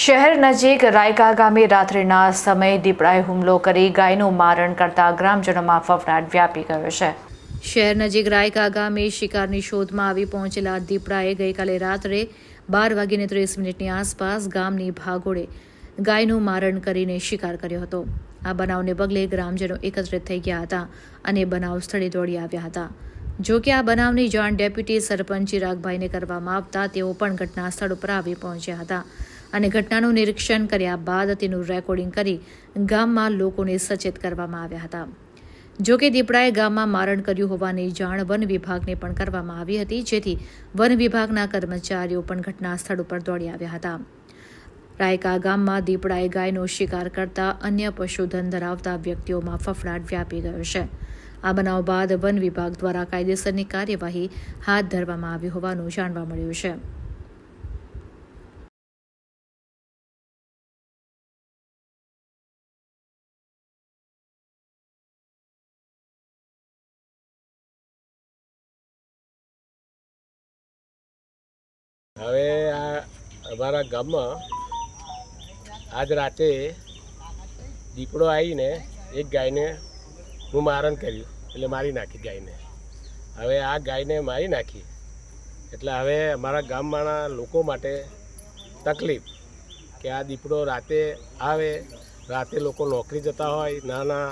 શહેર નજીક રાયકા ગામે રાત્રિના સમયે દીપડાએ હુમલો કરી ગાયનું મારણ કરતા ગ્રામજનોમાં ફફડાટ વ્યાપી ગયો છે. શહેર નજીક રાયકા ગામે શિકારની શોધમાં આવી પહોંચેલા દીપડાએ ગઈકાલે રાત્રે બાર વાગીને ત્રીસ મિનિટની આસપાસ ગામની ભાગોળે ગાયનું મારણ કરીને શિકાર કર્યો હતો. આ બનાવને પગલે ગ્રામજનો એકત્રિત થઈ ગયા હતા અને બનાવ સ્થળે દોડી આવ્યા હતા. જો કે આ બનાવની જાણ ડેપ્યુટી સરપંચ ચિરાગભાઈને કરવામાં આવતા તેઓ પણ ઘટના સ્થળ ઉપર આવી પહોંચ્યા હતા. અને ઘટનાનું નિરીક્ષણ કર્યા બાદ તેનું રેકોર્ડિંગ કરી ગામમાં લોકોને સચેત કરવામાં આવ્યા હતા. જો કે દીપડાએ ગામમાં મારણ કર્યું હોવાની જાણ વન વિભાગને પણ કરવામાં આવી હતી, જેથી વન વિભાગના કર્મચારીઓ પણ ઘટના સ્થળ ઉપર દોડી આવ્યા હતા. રાયકા ગામમાં દીપડાએ ગાયનો શિકાર કરતા અન્ય પશુધન ધરાવતા વ્યક્તિઓમાં ફફડાટ વ્યાપી ગયો છે. આ બનાવ બાદ વન વિભાગ દ્વારા કાયદેસરની કાર્યવાહી હાથ ધરવામાં આવી હોવાનું જાણવા મળ્યું છે. હવે આ અમારા ગામમાં આજ રાતે દીપડો આવીને એક ગાયને હું મારણ કર્યું, એટલે મારી નાખી ગાયને. હવે આ ગાયને મારી નાખી. એટલે હવે અમારા ગામમાંના લોકો માટે તકલીફ કે આ દીપડો રાતે આવે, રાતે લોકો નોકરી જતા હોય, નાના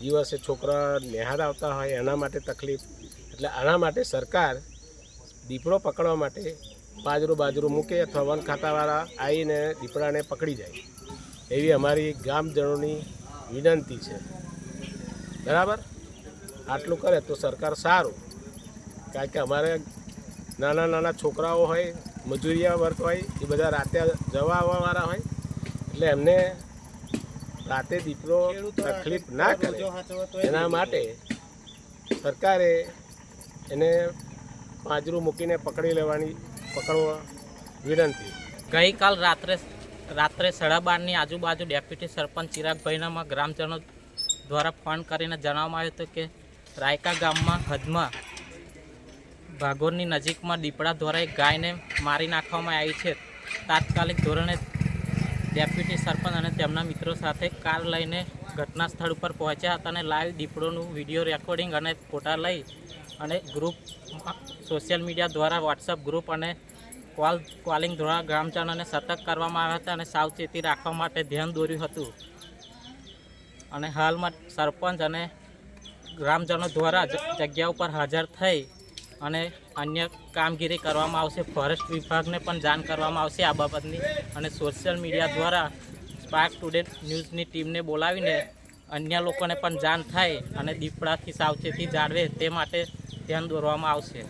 દિવસે છોકરા નિહાર આવતા હોય, એના માટે તકલીફ. એટલે આના માટે સરકાર દીપડો પકડવા માટે બાજરો બાજરું મૂકે અથવા વન ખાતાવાળા આવીને દીપડાને પકડી જાય. એવી અમારી ગામજનોની વિનંતી છે. બરાબર? આટલું કરે તો સરકાર સારું. કારણ કે અમારે નાના નાના છોકરાઓ હોય મજૂરિયા વર્ગ હોય એ બધા રાતે જવા આવવાવાળા હોય એટલે એમને રાતે દીપડો તકલીફ ના કરે. એના માટે સરકારે એને પાંજરું મૂકીને પકડી લેવાની પકડવા વિનંતી. ગઈકાલ રાત્રે રાત્રે સાડા બારની આજુબાજુ ડેપ્યુટી સરપંચ ચિરાગભાઈનામાં ગ્રામજનો દ્વારા ફોન કરીને જણાવવામાં આવ્યું હતું કે રાયકા ગામમાં હદમાં ભાગોરની નજીકમાં દીપડા દ્વારા એક ગાયને મારી નાખવામાં આવી છે. તાત્કાલિક ધોરણે ડેપ્યુટી સરપંચ અને તેમના મિત્રો સાથે કાર લઈને ઘટના સ્થળ ઉપર પહોંચ્યા હતા અને લાઈવ દીપડોનું વીડિયો રેકોર્ડિંગ અને ફોટા લઈ અને ગ્રુપ સોશિયલ મીડિયા દ્વારા વોટ્સઅપ ગ્રુપ અને કોલ, કોલિંગ દ્વારા ગ્રામજનોને સતર્ક કરવામાં આવ્યા હતા અને સાવચેતી રાખવા માટે ધ્યાન દોર્યું હતું. અને હાલમાં સરપંચ અને ગ્રામજનો દ્વારા જગ્યા ઉપર હાજર થઈ અને અન્ય કામગીરી કરવામાં આવશે. ફોરેસ્ટ વિભાગને પણ જાણ કરવામાં આવશે આ બાબતની અને સોશિયલ મીડિયા દ્વારા સ્પાર્ક ટુડે ન્યૂઝની ટીમને બોલાવીને અન્ય લોકોને પણ જાણ થાય અને દીપડાથી સાવચેતી જાળવે તે માટે ધ્યાન દોરવામાં આવશે.